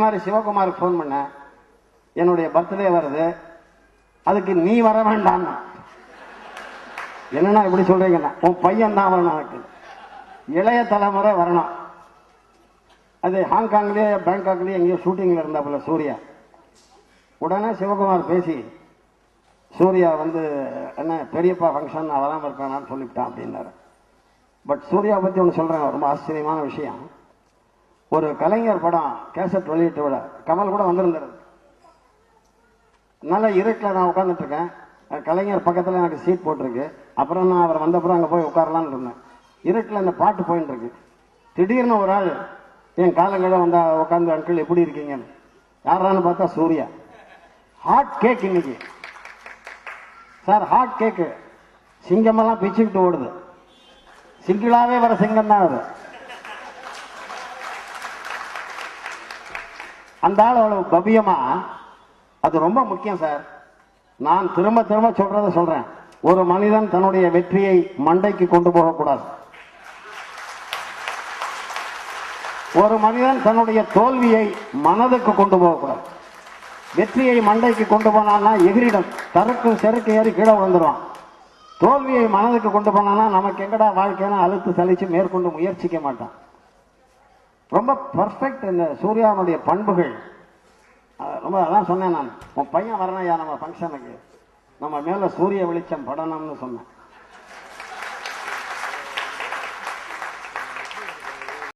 மாதிரி சிவகுமாருக்கு ஃபோன் பண்ணேன் என்னுடைய பர்த்டே வருது. அதுக்கு நீ வர வேண்டாம். என்னன்னா இப்படி சொல்றீங்கன்னா உன் பையன் தான் வரணும் எனக்கு. இளைய தலைமுறை வரணும். அது ஹாங்காங்லயே பேங்காக்லயே எங்கேயோ ஷூட்டிங்ல இருந்தாப்புல சூர்யா. உடனே சிவகுமார் பேசி சூர்யா வந்து என்ன பெரியப்பா ஃபங்க்ஷன் அவதான் இருக்கானான்னு சொல்லிவிட்டான் அப்படின்னாரு. பட் சூர்யா பத்தி ஒன்று சொல்றேன். ரொம்ப ஆச்சரியமான விஷயம். ஒரு கலைஞர் படம் கேசட் வெளியிட்டு விட கமல் கூட வந்திருந்தார். நல்ல இருட்டில் நான் உட்காந்துட்டு இருக்கேன். கலைஞர் பக்கத்தில் எனக்கு சீட் போட்டிருக்கு. அப்புறம் நான் அவர் வந்தப்புறம் அங்கே போய் உட்காரலான்னு இருந்தேன். இருட்டில் அந்த பாட்டு போயின்னு இருக்கு. திடீர்னு ஒரு ஆள் என் காலங்கள வந்தா உட்காந்து அங்கிள் எப்படி இருக்கீங்கன்னு? யாரான்னு பார்த்தா சூர்யா. ஹாட் கேக் இன்னைக்கு. சார் ஹாட் கேக்கு சிங்கமெல்லாம் பிச்சுக்கிட்டு ஓடுது. சிங்கிளாவே வர சிங்கம் தான் அது. அந்த ஆள் அவ்வளவு பவ்யமா அது ரொம்ப முக்கியம் சார் நான் திரும்ப திரும்ப சொல்றத சொல்றேன். ஒரு மனிதன் தன்னுடைய வெற்றியை மண்டைக்கு கொண்டு போகக்கூடாது. ஒரு மனிதன் தன்னுடைய தோல்வியை மனதுக்கு கொண்டு போகக்கூடாது. வெற்றியை மண்டைக்கு கொண்டு போனான்னா எதிரிடம் தருக்கு செருக்கு ஏறி கீழே விழுந்துருவான். தோல்வியை மனதுக்கு கொண்டு போனான்னா நமக்கு எங்கடா வாழ்க்கைன்னு அழுத்து சலிச்சு மேற்கொண்டு முயற்சிக்க மாட்டான். ரொம்ப பர்ஃபெக்ட் இந்த சூர்யாவுடைய பண்புகள். ரொம்ப அதான் சொன்னேன் நான். உன் பையன் வரணையா நம்ம ஃபங்க்ஷனுக்கு நம்ம மேலே சூரிய வெளிச்சம் படணும்னு சொன்னேன்.